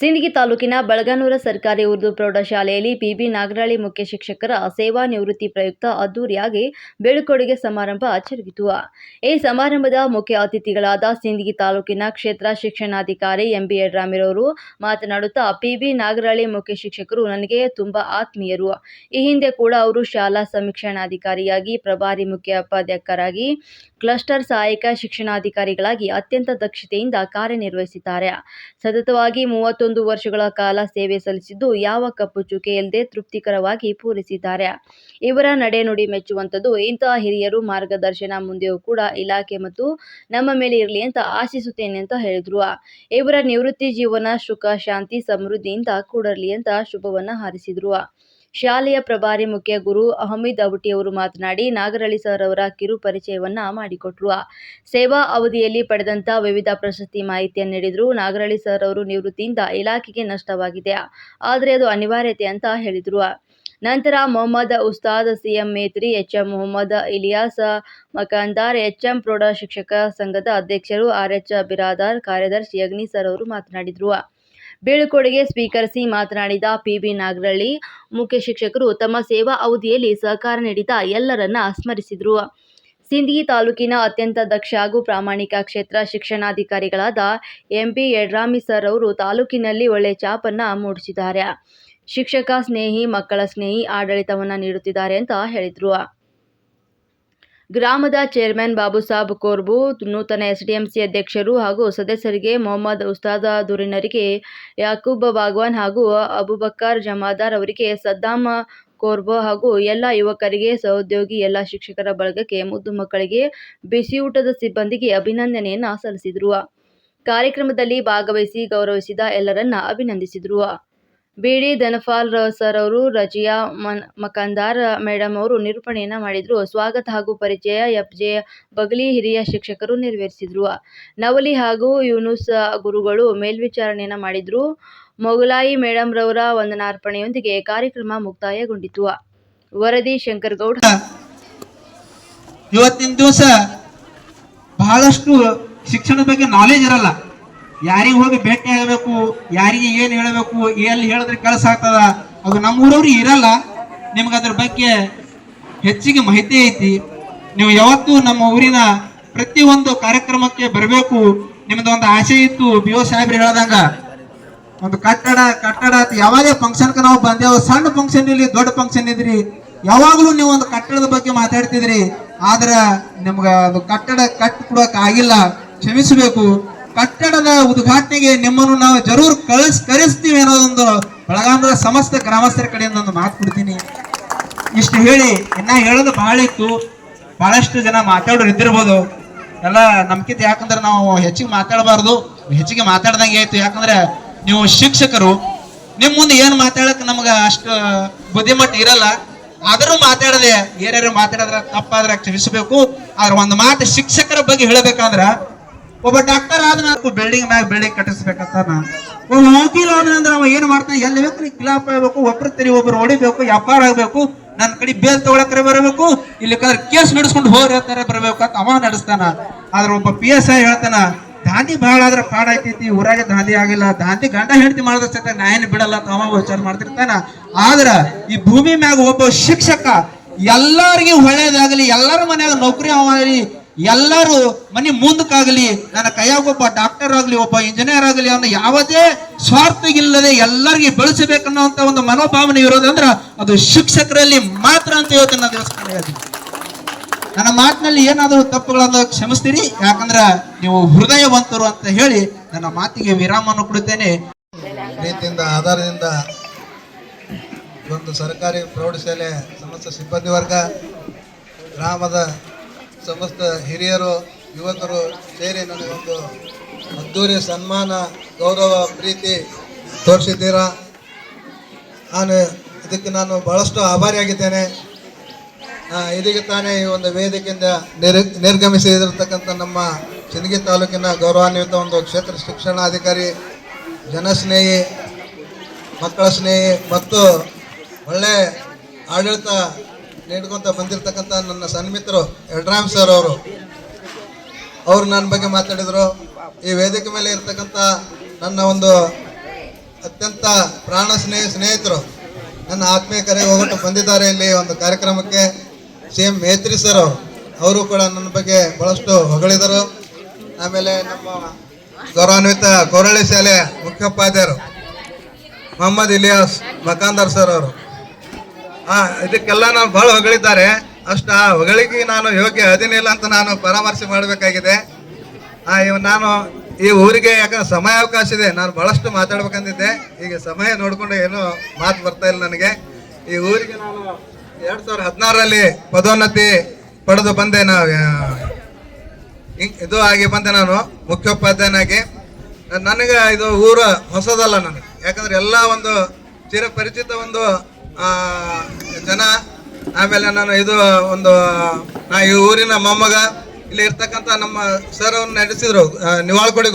ಸಿಂದಗಿ ತಾಲೂಕಿನ ಬಳಗನೂರ ಸರ್ಕಾರಿ ಉರ್ದು ಪ್ರೌಢಶಾಲೆಯಲ್ಲಿ ಪಿಬಿ ನಾಗರಾಳಿ ಮುಖ್ಯ ಶಿಕ್ಷಕರ ಸೇವಾ ನಿವೃತ್ತಿ ಪ್ರಯುಕ್ತ ಅದ್ದೂರಿಯಾಗಿ ಬೀಳ್ಕೊಡುಗೆ ಸಮಾರಂಭ ಆಚರಿಸಿತು. ಈ ಸಮಾರಂಭದ ಮುಖ್ಯ ಅತಿಥಿಗಳಾದ ಸಿಂದಗಿ ತಾಲೂಕಿನ ಕ್ಷೇತ್ರ ಶಿಕ್ಷಣಾಧಿಕಾರಿ ಎಂಬಿ ಯಡ್ರಾಮಿರವರು ಮಾತನಾಡುತ್ತಾ, ಪಿಬಿ ನಾಗರಾಳಿ ಮುಖ್ಯ ಶಿಕ್ಷಕರು ನನಗೆ ತುಂಬಾ ಆತ್ಮೀಯರು. ಈ ಹಿಂದೆ ಕೂಡ ಅವರು ಶಾಲಾ ಸಮೀಕ್ಷಣಾಧಿಕಾರಿಯಾಗಿ, ಪ್ರಭಾರಿ ಮುಖ್ಯೋಪಾಧ್ಯಾಯರಾಗಿ ಕ್ಲಸ್ಟರ್ ಸಹಾಯಕ ಶಿಕ್ಷಣಾಧಿಕಾರಿಗಳಾಗಿ ಅತ್ಯಂತ ದಕ್ಷತೆಯಿಂದ ಕಾರ್ಯನಿರ್ವಹಿಸಿದ್ದಾರೆ. ಸತತವಾಗಿ ಮೂವತ್ತೊಂದು ವರ್ಷಗಳ ಕಾಲ ಸೇವೆ ಸಲ್ಲಿಸಿದ್ದು, ಯಾವ ಕಪ್ಪು ಚುಕ್ಕೆ ಇಲ್ಲದೆ ತೃಪ್ತಿಕರವಾಗಿ ಪೂರೈಸಿದ್ದಾರೆ. ಇವರ ನಡೆನುಡಿ ಮೆಚ್ಚುವಂಥದ್ದು ಇಂತಹ ಹಿರಿಯರು ಮಾರ್ಗದರ್ಶನ ಮುಂದೆಯೂ ಕೂಡ ಇಲಾಖೆ ಮತ್ತು ನಮ್ಮ ಮೇಲೆ ಇರಲಿ ಅಂತ ಆಶಿಸುತ್ತೇನೆ ಅಂತ ಹೇಳಿದ್ರು. ಇವರ ನಿವೃತ್ತಿ ಜೀವನ ಸುಖ, ಶಾಂತಿ, ಸಮೃದ್ಧಿಯಿಂದ ಕೂಡಿರಲಿ ಅಂತ ಶುಭವನ್ನ ಹಾರೈಸಿದ್ರು. ಶಾಲೆಯ ಪ್ರಭಾರಿ ಮುಖ್ಯ ಗುರು ಅಹಮದ್ ಅವರು ಮಾತನಾಡಿ, ನಾಗರಳ್ಳಿ ಸರ್ ಅವರ ಕಿರು ಪರಿಚಯವನ್ನ ಮಾಡಿಕೊಟ್ರು. ಸೇವಾ ಅವಧಿಯಲ್ಲಿ ಪಡೆದಂತ ವಿವಿಧ ಪ್ರಶಸ್ತಿ ಮಾಹಿತಿಯನ್ನು ನೀಡಿದ್ರು. ನಾಗರಳ್ಳಿ ಸರ್ ಅವರು ನಿವೃತ್ತಿಯಿಂದ ಇಲಾಖೆಗೆ ನಷ್ಟವಾಗಿದೆ. ಆದರೆ ಅದು ಅನಿವಾರ್ಯತೆ ಅಂತ ಹೇಳಿದ್ರು. ನಂತರ Mohammed Ustad, CM Maitri H M Mohammed Ilyas Makandar HM ಪ್ರೌಢ ಶಿಕ್ಷಕ ಸಂಘದ ಅಧ್ಯಕ್ಷರು ಆರ್ ಎಚ್ ಬಿರಾದಾರ್ ಕಾರ್ಯದರ್ಶಿ ಅಗ್ನಿ ಸರ್ ಅವರು ಮಾತನಾಡಿದ್ರು. ಬೀಳ್ಕೊಡುಗೆ ಸ್ವೀಕರಿಸಿ ಮಾತನಾಡಿದ ಪಿಬಿ ನಾಗರಳ್ಳಿ, ಮುಖ್ಯ ಶಿಕ್ಷಕರು ತಮ್ಮ ಸೇವಾ ಅವಧಿಯಲ್ಲಿ ಸಹಕಾರ ನೀಡಿದ ಎಲ್ಲರನ್ನ ಸ್ಮರಿಸಿದರು. ಸಿಂದಗಿ ತಾಲೂಕಿನ ಅತ್ಯಂತ ದಕ್ಷ ಹಾಗೂ ಪ್ರಾಮಾಣಿಕ ಕ್ಷೇತ್ರ ಶಿಕ್ಷಣಾಧಿಕಾರಿಗಳಾದ ಎಂಪಿ ಯಡ್ರಾಮಿ ಸರ್ ಅವರು ತಾಲೂಕಿನಲ್ಲಿ ಒಳ್ಳೆ ಚಾಪನ್ನ ಮೂಡಿಸಿದ್ದಾರೆ. ಶಿಕ್ಷಕ ಸ್ನೇಹಿ, ಮಕ್ಕಳ ಸ್ನೇಹಿ ಆಡಳಿತವನ್ನು ನೀಡುತ್ತಿದ್ದಾರೆ ಅಂತ ಹೇಳಿದ್ರು. ಗ್ರಾಮದ ಚೇರ್ಮನ್ ಬಾಬುಸಾಬ್ ಕೋರ್ಬು, ನೂತನ ಎಸ್ಡಿಎಂಸಿ ಅಧ್ಯಕ್ಷರು ಹಾಗೂ ಸದಸ್ಯರಿಗೆ ಮೊಹಮ್ಮದ್ ಉಸ್ತಾದ ದುರಿನರಿಗೆ ಯಾಕೂಬ್ ಬಾಗ್ವಾನ್ ಹಾಗೂ ಅಬುಬಕ್ಕರ್ ಜಮಾದಾರ್ ಅವರಿಗೆ ಸದ್ದಾಮ ಕೋರ್ಬೋ ಹಾಗೂ ಎಲ್ಲ ಯುವಕರಿಗೆ ಸಹೋದ್ಯೋಗಿ, ಎಲ್ಲ ಶಿಕ್ಷಕರ ಬಳಗಕ್ಕೆ ಮುದ್ದು ಮಕ್ಕಳಿಗೆ ಬಿಸಿಯೂಟದ ಸಿಬ್ಬಂದಿಗೆ ಅಭಿನಂದನೆಯನ್ನು ಸಲ್ಲಿಸಿದರು. ಕಾರ್ಯಕ್ರಮದಲ್ಲಿ ಭಾಗವಹಿಸಿ ಗೌರವಿಸಿದ ಎಲ್ಲರನ್ನ ಅಭಿನಂದಿಸಿದರು. ಬಿಡಿ ಧನಪಾಲ್ ಸರ್ ಅವರು ರಜಿಯಾ ಮನ್, ಮಕಂದಾರ್ ಮೇಡಮ್ ಅವರು ನಿರೂಪಣೆಯನ್ನ ಮಾಡಿದ್ರು. ಸ್ವಾಗತ ಹಾಗೂ ಪರಿಚಯ ಎಫ್ ಜೆ ಬಗಲಿ ಹಿರಿಯ ಶಿಕ್ಷಕರು ನೆರವೇರಿಸಿದ್ರು. ನವಲಿ ಹಾಗೂ ಯೂನುಸ್ ಗುರುಗಳು ಮೇಲ್ವಿಚಾರಣೆಯನ್ನ ಮಾಡಿದ್ರು. ಮೊಗಲಾಯಿ ಮೇಡಮ್ ರವರ ವಂದನಾರ್ಪಣೆಯೊಂದಿಗೆ ಕಾರ್ಯಕ್ರಮ ಮುಕ್ತಾಯಗೊಂಡಿತು. ವರದಿ ಶಂಕರಗೌಡ. ಗೌಡ್ ಇವತ್ತಿನ ದಿವಸ ಬಹಳಷ್ಟು ಶಿಕ್ಷಣದ ಬಗ್ಗೆ ನಾಲೆಜ್ ಇರಲ್ಲ. ಯಾರಿಗೆ ಹೋಗಿ ಭೇಟಿ ಆಗಬೇಕು, ಯಾರಿಗೆ ಏನು ಹೇಳಬೇಕು, ಎಲ್ಲಿ ಹೇಳಿದ್ರೆ ಕೆಲಸ ಆಗ್ತದ, ಅದು ನಮ್ಮೂರವ್ರು ಇರಲ್ಲ. ನಿಮ್ಗೆ ಅದ್ರ ಬಗ್ಗೆ ಹೆಚ್ಚಿಗೆ ಮಾಹಿತಿ ಐತಿ. ನೀವು ಯಾವತ್ತೂ ನಮ್ಮ ಊರಿನ ಪ್ರತಿಯೊಂದು ಕಾರ್ಯಕ್ರಮಕ್ಕೆ ಬರಬೇಕು. ನಿಮ್ದು ಒಂದು ಆಸೆ ಇತ್ತು, ಬಿ ಓ ಸಾಹೇಬ್ರು ಹೇಳ್ದಂಗ. ಒಂದು ಕಟ್ಟಡ ಕಟ್ಟಡ ಯಾವಾಗೇ ಫಂಕ್ಷನ್ಗೆ ನಾವು ಬಂದೆವು, ಸಣ್ಣ ಫಂಕ್ಷನ್ ಇರಲಿ ದೊಡ್ಡ ಫಂಕ್ಷನ್ ಇದ್ರಿ. ಯಾವಾಗಲೂ ನೀವು ಒಂದು ಕಟ್ಟಡದ ಬಗ್ಗೆ ಮಾತಾಡ್ತಿದ್ರಿ. ಆದ್ರೆ ನಿಮ್ಗೆ ಅದು ಕಟ್ಟಡ ಕಟ್ಟಿ ಕೊಡಕ್ ಆಗಿಲ್ಲ. ಕ್ಷಮಿಸಬೇಕು. ಕಟ್ಟಡದ ಉದ್ಘಾಟನೆಗೆ ನಿಮ್ಮನ್ನು ನಾವು ಜರೂರ್ ಕಳಿಸ್, ಕರೆಸ್ತೀವಿ ಅನ್ನೋದೊಂದು ಬೆಳಗಾಮದ ಸಮಸ್ತ ಗ್ರಾಮಸ್ಥರ ಕಡೆಯಿಂದ ಒಂದು ಮಾತು ಕೊಡ್ತೀನಿ. ಇಷ್ಟು ಹೇಳಿ, ಇನ್ನ ಹೇಳೋದು ಬಹಳ ಇತ್ತು. ಬಹಳಷ್ಟು ಜನ ಮಾತಾಡೋರು ಇದ್ದಿರ್ಬೋದು. ಎಲ್ಲ ನಂಬಿಕೆ ಯಾಕಂದ್ರೆ ನಾವು ಹೆಚ್ಚಿಗೆ ಮಾತಾಡಬಾರ್ದು. ಹೆಚ್ಚಿಗೆ ಮಾತಾಡ್ದಂಗೆ ಆಯ್ತು. ಯಾಕಂದ್ರೆ ನೀವು ಶಿಕ್ಷಕರು, ನಿಮ್ ಮುಂದೆ ಏನ್ ಮಾತಾಡಕ್ ನಮ್ಗೆ ಅಷ್ಟು ಬುದ್ಧಿಮಟ್ಟ ಇರಲ್ಲ. ಆದರೂ ಮಾತಾಡದೆ ಏರ್ಯಾರು ಮಾತಾಡಿದ್ರೆ ತಪ್ಪಾದ್ರೆ ಕ್ಷಮಿಸಬೇಕು ಆದ್ರೆ ಒಂದು ಮಾತು ಶಿಕ್ಷಕರ ಬಗ್ಗೆ ಹೇಳಬೇಕಂದ್ರ ಒಬ್ಬ ಡಾಕ್ಟರ್ ಆದ್ರೆ ನಾವು ಬಿಲ್ಡಿಂಗ್ ಮ್ಯಾಗ ಬಿಲ್ಡಿಂಗ್ ಕಟ್ಟಿಸ್ಬೇಕಂತ ನಾ ಒಬ್ಬ ವಕೀಲ ಆದ್ರೆ ನಾವು ಏನ್ ಮಾಡ್ತಾನೆ? ಎಲ್ಲಿ ಬೇಕು ಕಿಲಾಪ್ ಆಗ್ಬೇಕು, ಒಬ್ರು ತರಿ ಒಬ್ರು ಹೊಡಿಬೇಕು, ವ್ಯಾಪಾರ ಆಗ್ಬೇಕು ನನ್ನ ಕಡೆ ಬೇಲ್ ತಗೊಳಕ್ರೆ ಬರಬೇಕು, ಇಲ್ಲಿ ಕೇಸ್ ನಡೆಸ್ಕೊಂಡು ಹೋಗ್ರಿ ಅಂತಾರೆ ಬರ್ಬೇಕು ಅಂತ ಅವ ನಡೆಸ್ತಾನ. ಆದ್ರೆ ಒಬ್ಬ ಪಿ ಎಸ್ ಐ ಹೇಳ್ತಾನ, ದಾಂಧಿ ಬಹಳ ಆದ್ರೆ ಪಾಡ ಐತಿ ಊರಾಗೆ ದಾಂಧಿ ಆಗಿಲ್ಲ, ದಾಂಧಿ ಗಂಡ ಹೆಂಡತಿ ಮಾಡಿದ್ರೆ ಸತ ನಾ ಏನು ಬಿಡಲ್ಲ ಅಂತ ಅವ ವಿಚಾರ ಮಾಡ್ತಿರ್ತಾನ. ಆದ್ರ ಈ ಭೂಮಿ ಮ್ಯಾಗ ಒಬ್ಬ ಶಿಕ್ಷಕ ಎಲ್ಲರಿಗೂ ಒಳ್ಳೇದಾಗಲಿ, ಎಲ್ಲರ ಮನ್ಯಾಗ ನೌಕರಿ ಆಗಲಿ ಎಲ್ಲರೂ ಮನೆ ಮುಂದಕ್ಕಾಗಲಿ, ನನ್ನ ಕೈಯಾಗ ಒಬ್ಬ ಡಾಕ್ಟರ್ ಆಗಲಿ, ಒಬ್ಬ ಇಂಜಿನಿಯರ್ ಆಗಲಿ ಅವನು ಯಾವುದೇ ಸ್ವಾರ್ಥ ಇಲ್ಲದೆ ಎಲ್ಲರಿಗೆ ಬೆಳೆಸಬೇಕನ್ನುವಂತ ಒಂದು ಮನೋಭಾವನೆ ಇರೋದಂದ್ರೆ ಅದು ಶಿಕ್ಷಕರಲ್ಲಿ ಮಾತ್ರ ಅಂತ ಹೇಳ್ತೇನೆ ನಾನು ದೇವಸ್ಥಾನ ಹೇಳ್ತೀನಿ. ನನ್ನ ಮಾತಿನಲ್ಲಿ ಏನಾದರೂ ತಪ್ಪುಗಳನ್ನು ಕ್ಷಮಿಸ್ತೀರಿ? ಯಾಕಂದ್ರೆ ನೀವು ಹೃದಯವಂತರು ಅಂತ ಹೇಳಿ ನನ್ನ ಮಾತಿಗೆ ವಿರಾಮವನ್ನು ಕೊಡುತ್ತೇನೆ. ರೀತಿಯಿಂದ ಆಧಾರದಿಂದ ಒಂದು ಸರ್ಕಾರಿ ಪ್ರೌಢಶಾಲೆ, ಸಮಸ್ತ ಸಿಬ್ಬಂದಿ ವರ್ಗ, ಗ್ರಾಮದ ಸಮಸ್ತ ಹಿರಿಯರು, ಯುವಕರು ಸೇರಿ ನನಗೆ ಒಂದು ಅದ್ದೂರಿ ಸನ್ಮಾನ, ಗೌರವ, ಪ್ರೀತಿ ತೋರಿಸಿದ್ದೀರಾ? ನಾನು ಇದಕ್ಕೆ ನಾನು ಬಹಳಷ್ಟು ಆಭಾರಿಯಾಗಿದ್ದೇನೆ ಇದಕ್ಕೆ ತಾನೇ ಈ ಒಂದು ವೇದಿಕೆಯಿಂದ ನಿರ್, ನಿರ್ಗಮಿಸಿರತಕ್ಕಂಥ ನಮ್ಮ ಚಿನಗಿ ತಾಲೂಕಿನ ಗೌರವಾನ್ವಿತ ಒಂದು ಕ್ಷೇತ್ರ ಶಿಕ್ಷಣಾಧಿಕಾರಿ, ಜನಸ್ನೇಹಿ, ಮಕ್ಕಳ ಸ್ನೇಹಿ ಮತ್ತು ಒಳ್ಳೆ ಆಡಳಿತ ನೀಡ್ಕೊಂತ ಬಂದಿರತಕ್ಕಂಥ ನನ್ನ ಸನ್ಮಿತರು ಯಡ್ರಾಮ್ ಸರ್ ಅವರು. ಅವರು ನನ್ನ ಬಗ್ಗೆ ಮಾತಾಡಿದರು. ಈ ವೇದಿಕೆ ಮೇಲೆ ಇರ್ತಕ್ಕಂಥ ನನ್ನ ಒಂದು ಅತ್ಯಂತ ಪ್ರಾಣ ಸ್ನೇಹ ಸ್ನೇಹಿತರು ನನ್ನ ಆತ್ಮೀಯ ಕರೆಗೆ ಹೋಗ್ಬಿಟ್ಟು ಬಂದಿದ್ದಾರೆ ಇಲ್ಲಿ ಒಂದು ಕಾರ್ಯಕ್ರಮಕ್ಕೆ. ಸಿ ಎಂ ಮೇತ್ರಿ ಸರ್ ಅವರು. ಅವರು ಕೂಡ ನನ್ನ ಬಗ್ಗೆ ಬಹಳಷ್ಟು ಹೊಗಳಿದರು. ಆಮೇಲೆ ನಮ್ಮ ಗೌರವಾನ್ವಿತ ಕೊರಳಿ ಶಾಲೆಯ ಮುಖ್ಯೋಪಾಧ್ಯಾಯರು. ಮೊಹಮ್ಮದ್ ಇಲಿಯಾಸ್ ಮಕಾಂದರ್ ಸರ್ ಅವರು. ಹಾ ಇದಕ್ಕೆಲ್ಲ ನಾವು ಬಹಳ ಹೊಗಳಿದ್ದಾರೆ. ಅಷ್ಟ ಆ ಹೊಗಳಿಗೆ ನಾನು ಯೋಗ್ಯ ಅದಿನಿಲ್ಲ ಅಂತ ನಾನು ಪರಾಮರ್ಶೆ ಮಾಡಬೇಕಾಗಿದೆ. ಆ ಇವ್ ನಾನು ಈ ಊರಿಗೆ ಯಾಕಂದ್ರೆ ಸಮಯಾವಕಾಶ ಇದೆ ನಾನು ಬಹಳಷ್ಟು ಮಾತಾಡ್ಬೇಕಂದಿದ್ದೆ. ಈಗ ಸಮಯ ನೋಡಿಕೊಂಡು ಏನು ಮಾತು ಬರ್ತಾ ಇಲ್ಲ ನನಗೆ. ಈ ಊರಿಗೆ ನಾನು ಎರಡ್ ಸಾವಿರದ ಹದಿನಾರರಲ್ಲಿ ಪದೋನ್ನತಿ ಪಡೆದು ಬಂದೆ ನಾವು ಇದು ಆಗಿ ಬಂದೆ ನಾನು ಮುಖ್ಯೋಪಾಧ್ಯಾಯನಾಗಿ. ನನಗೆ ಇದು ಊರು ಹೊಸದಲ್ಲ ನನಗೆ. ಯಾಕಂದ್ರೆ ಎಲ್ಲ ಒಂದು ಚಿರಪರಿಚಿತ ಒಂದು ಆ, ಜನ, ಆಮೇಲೆ ನಾನು ಇದು ಒಂದು, ನಾ ಈ ಊರಿನ ಮೊಮ್ಮಗ, ಇಲ್ಲಿ ಇರ್ತಕ್ಕಂಥ ನಮ್ಮ ಸರ್ ಅವ್ರನ್ನ ನಡೆಸಿದ್ರು ನಿವಾಳ್ಕೊಡಿ